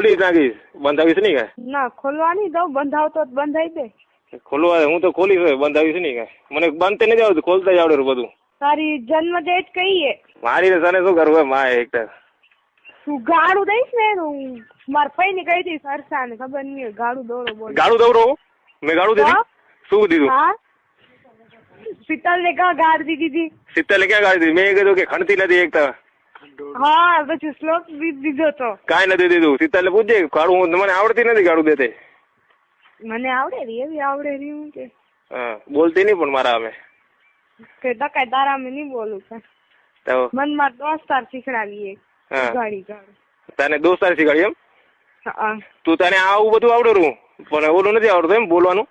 ખોલી નાખીશ બંધાવીશ નહીં કાંઈ? ના ખોલવાની દઉં બંધાવતો તો બંધાઈ દે ખોલવા હું તો ખોલીશ બંધાવીશ નહીં કાંઈ. મને બંધ નથી આવડતું ખોલતા જ આવડે બધું. તારી જન્મ ડેટ કઈ હે મારી તને શું કરવું માં એક તું. ગાળું દઈશ ને હું મારા ફઈ ની કહી દઈશ હર્ષા ને ખબર નહીં ગાળું દોરો બોલ. ગાળું દોરો? મેં ગાળું દીધું? શું દીધું? હા. શીતલ ને ક્યાં ગાળ દીધી? હતી ને ક્યાં ગાળી દીધી? મેં કીધું કે ખણતી નથી એક તો. હા પછી શ્લોક બી દીધો તો. કાંઈ નથી દીધું. ને પૂછજે ગાળું મને આવડતી નથી ગાળું દેતે મને આવડે રી એવી આવડે રી હું કે. હા બોલતી નહીં પણ મારા અમે. કે ટકાય તારા અમે નહીં બોલું પણ. તો? મનમાં દોસ્તાર શીખડાવી એક ગાડી ગાડી તને દોસ્તાર શીખવાડી એમ? હા. તું તને આવું બધું આવડતું પણ ઓલું નથી આવડતું એમ બોલવાનું?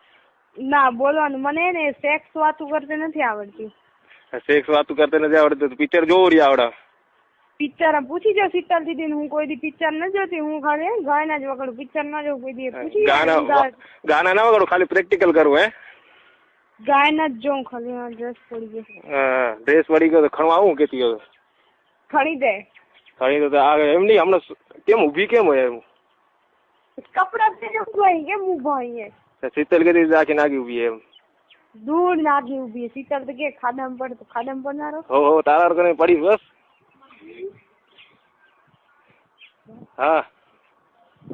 ના બોલવાનું. મને ને સેક્સ વાતું કરતી નથી આવડતી. સેક્સ વાતું કરતી નથી આવડતું પિક્ચર જોવું રહી આવડે. પિક્ચર પૂછી જો શીતલ દીદી હું કોઈ દી પિક્ચર ન જોતી હું ખાલી ગાયના જ વગર પિક્ચર ન જોઉં કોઈ દી. પૂછી ગાના ગાના ના વગાડો ખાલી પ્રેક્ટિકલ કરવું હે? ગાયના જ જોઉં ખાલી ડ્રેસ પડી ગયો. હા ડ્રેસ પડી ગયો તો ખણવા આવું કેતી હવે ખણી દે. ખણી તો આ એમ નહીં હમણાં કેમ ઊભી કેમ હોય એમ? કપડા પહેરી ઊભા કેમ ઊભા અહીંયા શીતલ કીધી આખી નાગી ઊભી એમ. દૂર નાગી છે. શીતલ તો કે ખાડામાં પડ તો ખાડામાં પડનારો. હો હો તારા કરીને પડી બસ. હા.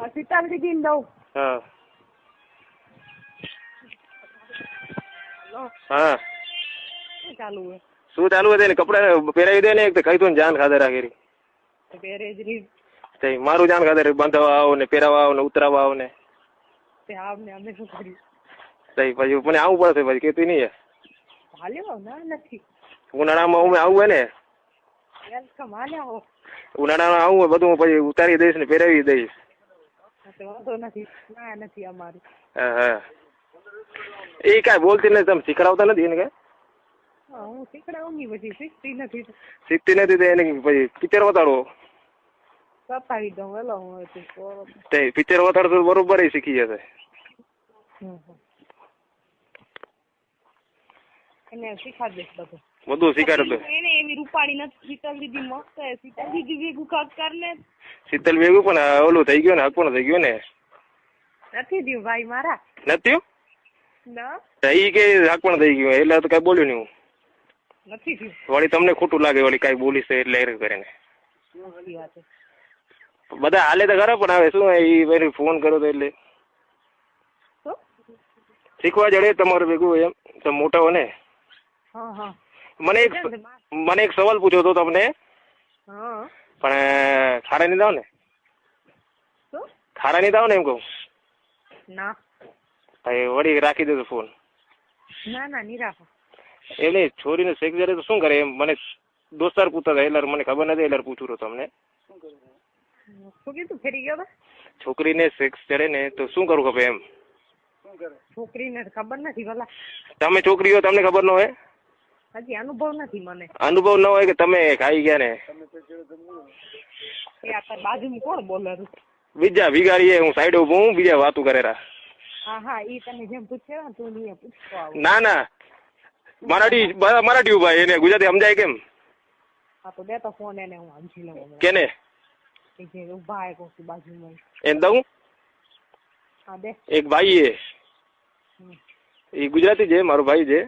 આ શીતલ દીદી ને દઉં. હા. હા. શું ચાલુ હોય? શું ચાલુ હતું એને કપડા પહેરાવી દે ને એક કઈ તું જાન ખાધે રાખેરી. પહેરે જ રીત. તે મારું જાન ખાધે બાંધવા આવો ને પહેરાવા આવો ને ઉતરાવા આવો ને. તે આમને અમે શું કર્યું તઈ પછી મને આવવું પડશે પછી કેતી નહીં હાલ્યો? ના નથી. ઉનાળામાં હું આવું હોય ને ઉનાળામાં આવું બધું હું પછી ઉતારી દઈશ ને પહેરાવી દઈશ. એ કાંઈ બોલતી નથી તમે શીખડાવતા નથી એને કાંઈ? શીખડાવું પછી શીખતી નથી. શીખતી નથી તો એને પછી પિક્ચર વતાડો. બતાવી દઉં વેલો હું તું પિક્ચર વતાડશો તો બરોબર શીખી જશે. એને શીખાડ દઈશ બધું. બધું શીખાડ દો એને એવી રૂપાળી નથી શીતલ દીદી મસ્ત છે. શીતલ દીદી ભેગું કાક કરને શીતલ ભેગું પણ ઓલું થઈ ગયું ને હકપણ થઈ ગયું ને? નથી દ્યું ભાઈ મારા? નથી ના. એ કે હકપણ થઈ ગયું એટલે તો કઈ બોલ્યું નહીં. હું નથી દ્યું વળી તમને ખોટું લાગે વળી કઈ બોલીશ એટલે એ કરીને બધા હાલે તો ખરા પણ હવે શું એ વળી ફોન કર્યો તો એટલે. શીખવા જડે તમારું ભેગું એમ તમે મોટા હો ને. હા હા. મને એક મને એક સવાલ પૂછ્યો હતો તમને. પણ ખારા નહીં દાવ ને? ખારા નહીં દાવ ને એમ કહું? ના. ભાઈ વળી રાખી દેજો ફોન. ના ના નહીં રાખો. એટલે છોરીને શેક જરે તો શું કરે એમ? મને દોસ્તાર પૂછતા હતા એટલે મને ખબર નથી એટલે પૂછું તો તમને. શું કીધું ફેરી ગયો છોકરીને સેક્સ ચડે ને તો શું કરવું ખબર એમ? છોકરીને ખબર નથી ભલા. તમે છોકરીઓ તમને ખબર ન હોય? હજી અનુભવ નથી મને. અનુભવ ન હોય કે તમે ખાઈ ગયા ને. એ આ તાર બાજુમાં કોણ બોલેરું? બીજા ભિગારીએ હું સાઈડ ઊભો હું બીજા વાતું કરેરા હા હા ઈ તને જેમ પૂછે ને તું નહીં પૂછતો આવું. ના ના. મરાઠી બ- મરાઠી ઊભા એને ગુજરાતી સમજાય કેમ? હા તો દે તો ફોન એને હું સમજી લઉં હવે. કેને? એ જે ઊભા હે કોકી બાજુમાં. એમ દઉં હા? દે. એક ભાઈ એ હમ. એ ગુજરાતી છે મારો ભાઈ છે.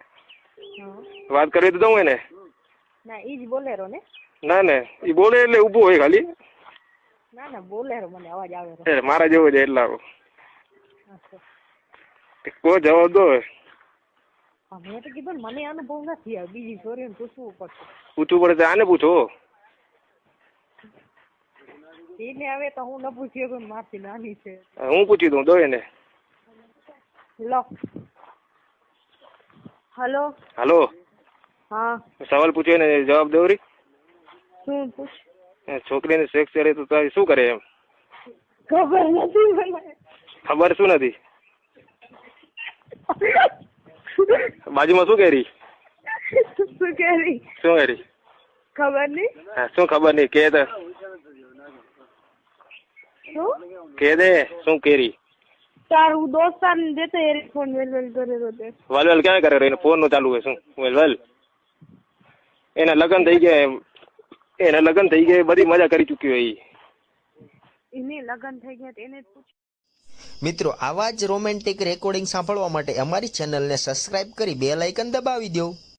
હા. વાત કરવી તો દઉં એને? ના ઈ જ બોલેરો ને. ના ને એ બોલે એટલે ઊભો હોય ખાલી. ના ના બોલેરો મને અવાજ આવે એટલે મારા જેવો છે એટલા. કો જવાબ દો મેં તો કીધું મને અનુભવ નથી આવે બીજી છોરીને પૂછવું પડશે. પૂછવું પડે આને પૂછો. એને હવે તો હું ન પૂછી શકું મારથી નાની છે. હું પૂછી દઉં દો એને. લો. હલો. હાલો. હા. સવાલ પૂછ્યો ને જવાબ દો રી શું પૂછ? એ છોકરીને સેક્સ કરે તો તારી શું કરે એમ? ખબર નથી મને. ખબર શું નથી? બાજુમાં શું કેરી? શું કેરી? શું કેરી? ખબર નહીં. હા, શું ખબર નહીં? કે તો. શું? કે દે શું કેરી? તારું દોસ્તાર ને દેતો એરી ફોન વેલ વેલ કરેલો તે વેલ વેલ ક્યાં કરે? એને ફોનનું ચાલુ હોય શું? વેલ વલ એના લગ્ન થઈ ગયા. એના લગ્ન થઈ ગયા બધી મજા કરી ચૂકી હોય ઈ એને લગ્ન થઈ ગયા એને મિત્રો આવા જ રોમેન્ટિક રેકોર્ડિંગ સાંભળવા માટે અમારી ચેનલને સબસ્ક્રાઇબ કરી બે લાઇકન દબાવી દો